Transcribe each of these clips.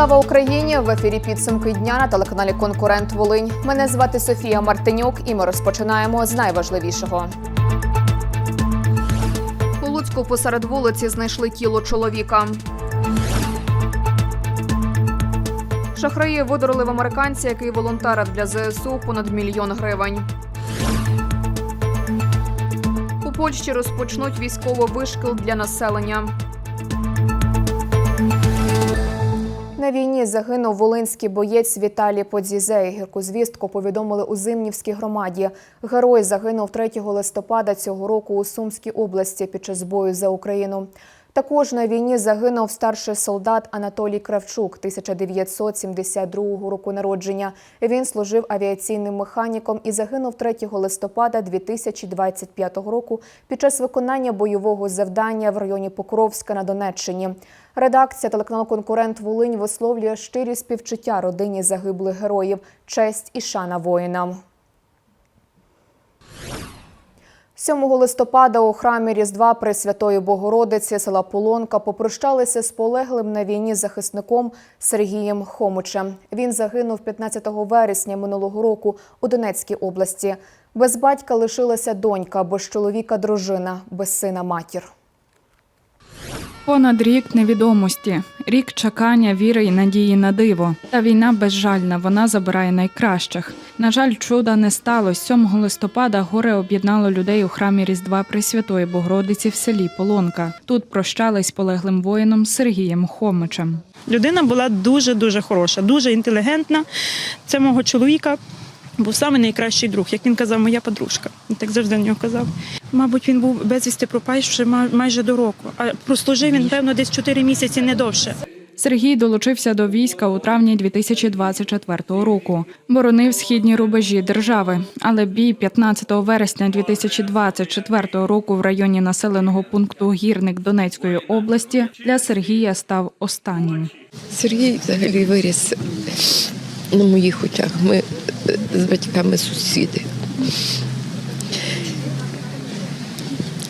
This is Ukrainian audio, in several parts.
Слава Україні! В ефірі підсумки дня на телеканалі Конкурент Волинь. Мене звати Софія Мартинюк, і ми розпочинаємо з найважливішого. У Луцьку посеред вулиці знайшли тіло чоловіка. Шахраї видорили в американця, який волонтерив для ЗСУ понад мільйон гривень. У Польщі розпочнуть військовий вишкіл для населення. Війні загинув волинський боєць Віталій Подзізей. Гірку звістку повідомили у Зимнівській громаді. Герой загинув 3 листопада цього року у Сумській області під час бою за Україну. Також на війні загинув старший солдат Анатолій Кравчук 1972 року народження. Він служив авіаційним механіком і загинув 3 листопада 2025 року під час виконання бойового завдання в районі Покровська на Донеччині. Редакція телеканалу Конкурент Волинь висловлює щирі співчуття родині загиблих героїв, честь і шана воїнам. 7 листопада у храмі Різдва Пресвятої Богородиці села Полонка попрощалися з полеглим на війні захисником Сергієм Хомичем. Він загинув 15 вересня минулого року у Донецькій області. Без батька лишилася донька, без чоловіка дружина, без сина матір. Понад рік невідомості, рік чекання, віри і надії на диво. Та війна безжальна, вона забирає найкращих. На жаль, чуда не сталося. 7 листопада горе об'єднало людей у храмі Різдва Пресвятої Богородиці в селі Полонка. Тут прощались полеглим воїном Сергієм Хомичем. Людина була дуже дуже хороша, дуже інтелігентна. Це мого чоловіка був саме найкращий друг, як він казав, моя подружка. Він так завжди на нього казав. Мабуть, він був безвісти пропавши ма- майже до року. А прослужив він, певно, десь 4 місяці, не довше. Сергій долучився до війська у травні 2024 року. Боронив східні рубежі держави. Але бій 15 вересня 2024 року в районі населеного пункту Гірник Донецької області для Сергія став останнім. Сергій взагалі виріс на моїх очах. Ми е, з батьками сусіди.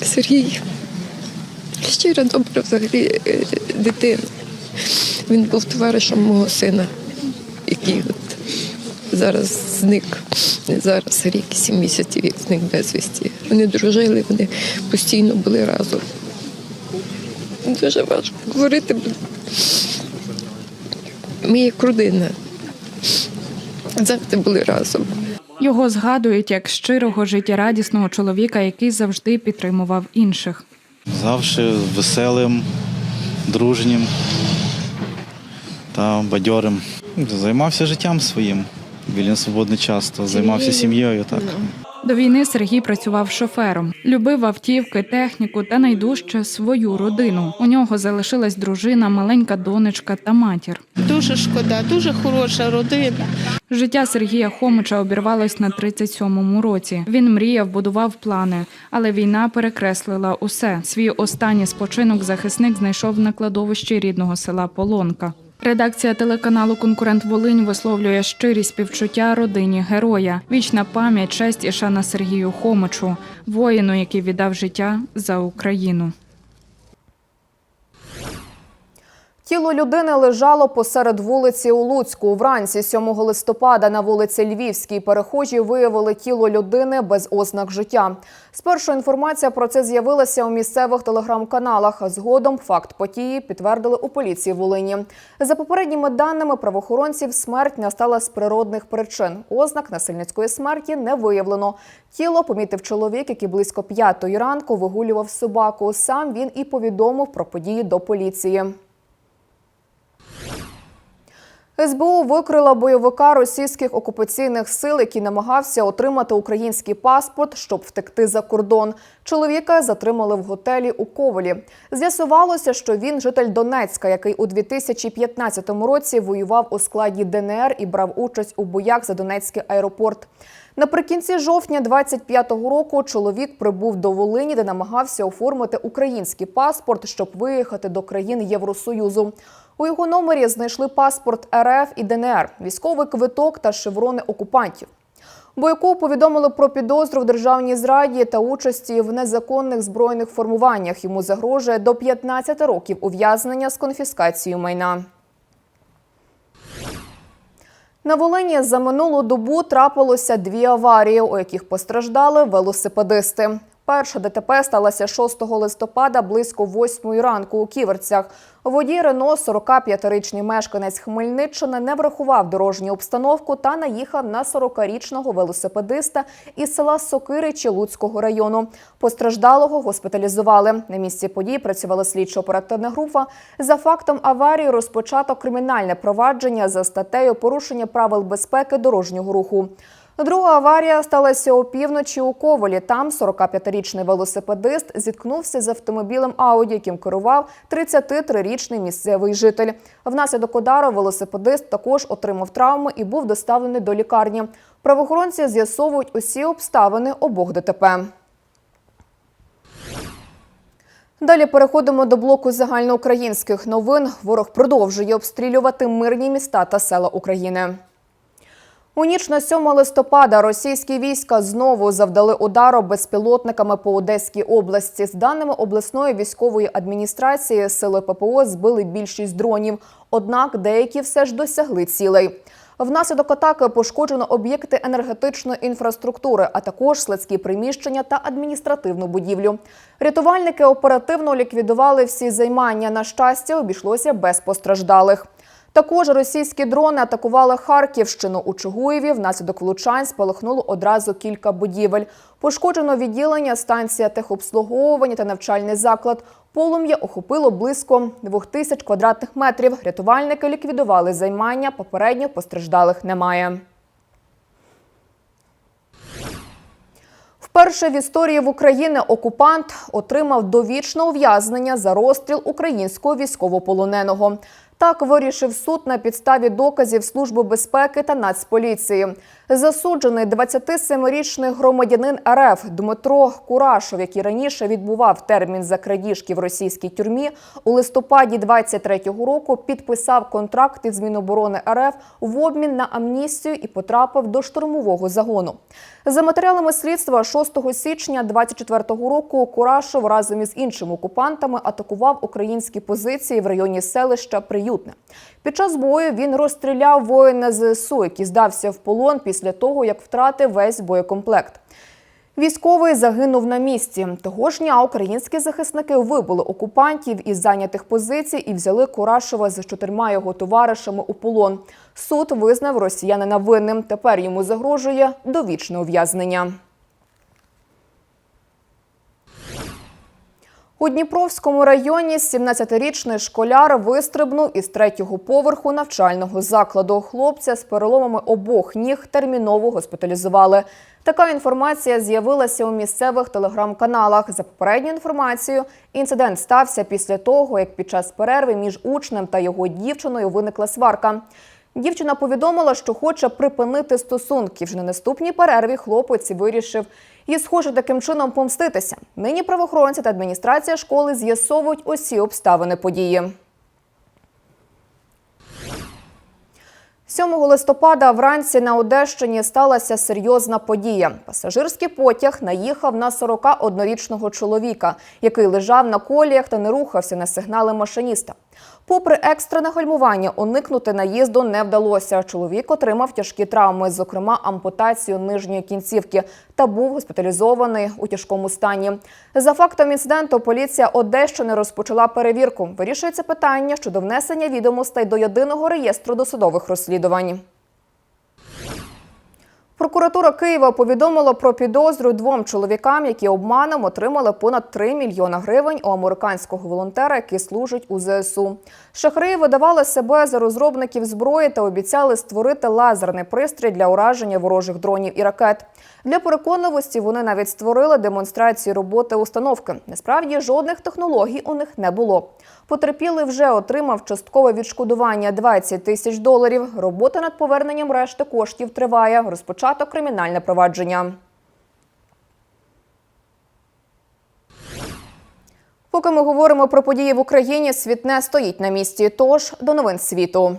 Сергій щира добра взагалі е, дитина. Він був товаришем мого сина, який от зараз зник. Зараз рік сім місяців, як зник безвісті. Вони дружили, вони постійно були разом. Дуже важко говорити. ми як родина. Завжди були разом. Його згадують як щирого життєрадісного чоловіка, який завжди підтримував інших. Завжди веселим, дружнім та бадьорим. Займався життям своїм. Вільний свободний час, то займався сім'єю. Так. До війни Сергій працював шофером, любив автівки, техніку та найдужче свою родину. У нього залишилась дружина, маленька донечка та матір. Дуже шкода, дуже хороша родина. Життя Сергія Хомича обірвалось на 37-му році. Він мріяв, будував плани, але війна перекреслила усе. Свій останній спочинок захисник знайшов на кладовищі рідного села Полонка. Редакція телеканалу Конкурент Волинь висловлює щирі співчуття родині героя, вічна пам'ять, честь і шана Сергію Хомичу, воїну, який віддав життя за Україну. Тіло людини лежало посеред вулиці у Луцьку. Вранці 7 листопада на вулиці Львівській перехожі виявили тіло людини без ознак життя. Спершу інформація про це з'явилася у місцевих телеграм-каналах. Згодом факт потії підтвердили у поліції Волині. За попередніми даними правоохоронців, смерть настала з природних причин. Ознак насильницької смерті не виявлено. Тіло помітив чоловік, який близько п'ятої ранку вигулював собаку. Сам він і повідомив про події до поліції. СБУ викрила бойовика російських окупаційних сил, який намагався отримати український паспорт, щоб втекти за кордон. Чоловіка затримали в готелі у Ковелі. З'ясувалося, що він житель Донецька, який у 2015 році воював у складі ДНР і брав участь у боях за Донецький аеропорт. Наприкінці жовтня 25-го року чоловік прибув до Волині, де намагався оформити український паспорт, щоб виїхати до країн Євросоюзу. У його номері знайшли паспорт РФ і ДНР, військовий квиток та шеврони окупантів. Бойко повідомили про підозру в державній зраді та участі в незаконних збройних формуваннях. Йому загрожує до 15 років ув'язнення з конфіскацією майна. На Волині за минулу добу трапилося дві аварії, у яких постраждали велосипедисти. Перша ДТП сталася 6 листопада близько 8 ранку у Ківерцях. Водій Рено, 45-річний мешканець Хмельниччини, не врахував дорожню обстановку та наїхав на 40-річного велосипедиста із села Сокиричі Луцького району. Постраждалого госпіталізували. На місці подій працювала слідчо-оперативна група. За фактом аварії розпочато кримінальне провадження за статтею порушення правил безпеки дорожнього руху. Друга аварія сталася опівночі у Ковалі. Там 45-річний велосипедист зіткнувся з автомобілем Ауді, яким керував 33-річний місцевий житель. Внаслідок удару велосипедист також отримав травми і був доставлений до лікарні. Правоохоронці з'ясовують усі обставини обох ДТП. Далі переходимо до блоку загальноукраїнських новин. Ворог продовжує обстрілювати мирні міста та села України. У ніч на 7 листопада російські війська знову завдали удару безпілотниками по Одеській області. З даними обласної військової адміністрації, сили ППО збили більшість дронів, однак деякі все ж досягли цілей. Внаслідок атаки пошкоджено об'єкти енергетичної інфраструктури, а також складські приміщення та адміністративну будівлю. Рятувальники оперативно ліквідували всі займання. На щастя, обійшлося без постраждалих. Також російські дрони атакували Харківщину у Чугуєві. Внаслідок влучань спалахнуло одразу кілька будівель. Пошкоджено відділення, станція техобслуговування та навчальний заклад. Полум'я охопило близько 2000 квадратних метрів. Рятувальники ліквідували займання. Попередньо постраждалих немає. Вперше в історії в Україні окупант отримав довічне ув'язнення за розстріл українського військовополоненого. Так вирішив суд на підставі доказів Служби безпеки та Нацполіції. Засуджений 27-річний громадянин РФ Дмитро Курашов, який раніше відбував термін за крадіжки в російській тюрмі, у листопаді 23-го року підписав контракт із Міноборони РФ в обмін на амністію і потрапив до штурмового загону. За матеріалами слідства 6 січня 24-го року Курашов разом із іншими окупантами атакував українські позиції в районі селища Приютне. Під час бою він розстріляв воїна ЗСУ, який здався в полон після того, як втратив весь боєкомплект. Військовий загинув на місці. Того ж дня українські захисники вибили окупантів із зайнятих позицій і взяли Курашова з чотирма його товаришами у полон. Суд визнав росіянина винним. Тепер йому загрожує довічне ув'язнення. У Дніпровському районі 17-річний школяр вистрибнув із третього поверху навчального закладу. Хлопця з переломами обох ніг терміново госпіталізували. Така інформація з'явилася у місцевих телеграм-каналах. За попередньою інформацією, інцидент стався після того, як під час перерви між учнем та його дівчиною виникла сварка. Дівчина повідомила, що хоче припинити стосунки. Вже на наступній перерві хлопець вирішив і, схоже, таким чином помститися. Нині правоохоронці та адміністрація школи з'ясовують усі обставини події. 7 листопада вранці на Одещині сталася серйозна подія. Пасажирський потяг наїхав на 41-річного чоловіка, який лежав на коліях та не рухався на сигнали машиніста. Попри екстрене гальмування, уникнути наїзду не вдалося. Чоловік отримав тяжкі травми, зокрема ампутацію нижньої кінцівки, та був госпіталізований у тяжкому стані. За фактом інциденту, поліція Одещини розпочала перевірку. Вирішується питання щодо внесення відомостей до єдиного реєстру досудових розслідувань. Прокуратура Києва повідомила про підозру двом чоловікам, які обманом отримали понад 3 мільйона гривень у американського волонтера, який служить у ЗСУ. Шахраї видавали себе за розробників зброї та обіцяли створити лазерний пристрій для ураження ворожих дронів і ракет. Для переконливості вони навіть створили демонстрацію роботи установки. Насправді жодних технологій у них не було. Потерпілий вже отримав часткове відшкодування 20 тисяч доларів. Робота над поверненням решти коштів триває. Розпочато кримінальне провадження. Поки ми говоримо про події в Україні, світ не стоїть на місці. Тож до новин світу.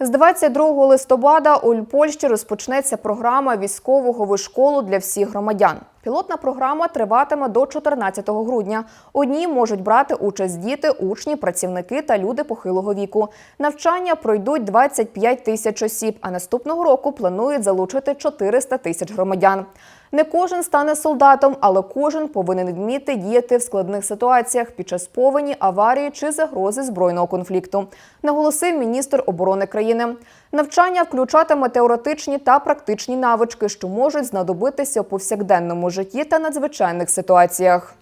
З 22 листопада у Польщі розпочнеться програма військового вишколу для всіх громадян. Пілотна програма триватиме до 14 грудня. У ній можуть брати участь діти, учні, працівники та люди похилого віку. Навчання пройдуть 25 тисяч осіб, а наступного року планують залучити 400 тисяч громадян. Не кожен стане солдатом, але кожен повинен вміти діяти в складних ситуаціях під час повені, аварії чи загрози збройного конфлікту, наголосив міністр оборони країни. Навчання включатиме теоретичні та практичні навички, що можуть знадобитися у повсякденному житті та надзвичайних ситуаціях.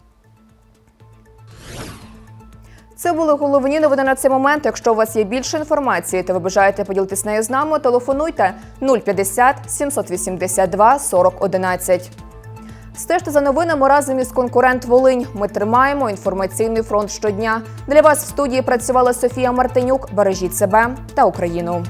Це були головні новини на цей момент. Якщо у вас є більше інформації та ви бажаєте поділитись нею з нами, телефонуйте 050 782 40 11. Стежте за новинами разом із конкурент Волинь. Ми тримаємо інформаційний фронт щодня. Для вас в студії працювала Софія Мартинюк. Бережіть себе та Україну.